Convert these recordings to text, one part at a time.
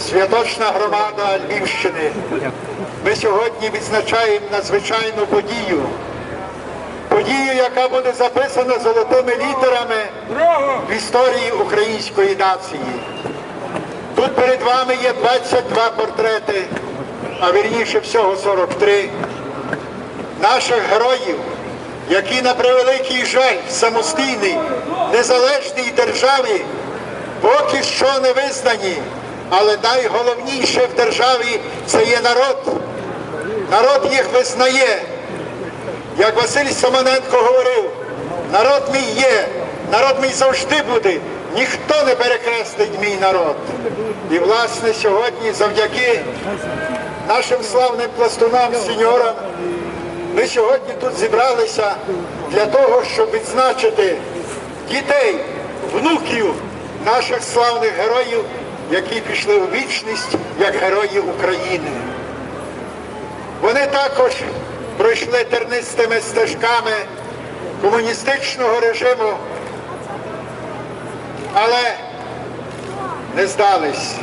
святочна громада Львівщини. Ми сьогодні відзначаємо надзвичайну подію. Подію, яка буде записана золотими літерами в історії української нації. Тут перед вами є 22 портрети, а вірніше всього 43 наших героїв, які на превеликий жаль в самостійній, незалежній державі поки що не визнані. Але найголовніше в державі це є народ. Народ їх визнає. Як Василь Самоненко говорив, народ мій є, народ мій завжди буде, ніхто не перекреслить мій народ. І власне сьогодні завдяки нашим славним пластунам, сеньорам, ми сьогодні тут зібралися для того, щоб відзначити дітей, внуків наших славних героїв, які пішли у вічність як герої України. Вони також пройшли тернистими стежками комуністичного режиму, але не здались,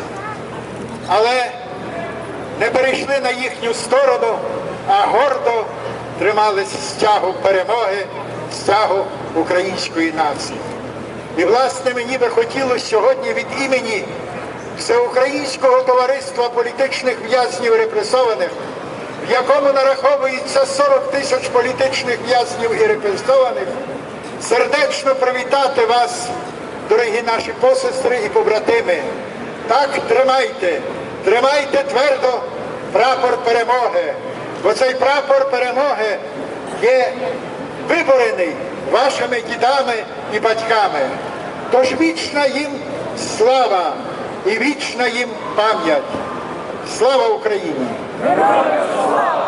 але не перейшли на їхню сторону, а гордо тримались стягу перемоги, стягу української нації. І, власне, мені би хотілося сьогодні від імені Всеукраїнського товариства політичних в'язнів репресованих, в якому нараховується 40 тисяч політичних в'язнів і репресованих, сердечно привітати вас, дорогі наші посестри і побратими. Так тримайте, тримайте твердо прапор перемоги, бо цей прапор перемоги є виборений вашими дідами і батьками. Тож вічна їм слава і вічна їм пам'ять. Слава Україні! Героям слава!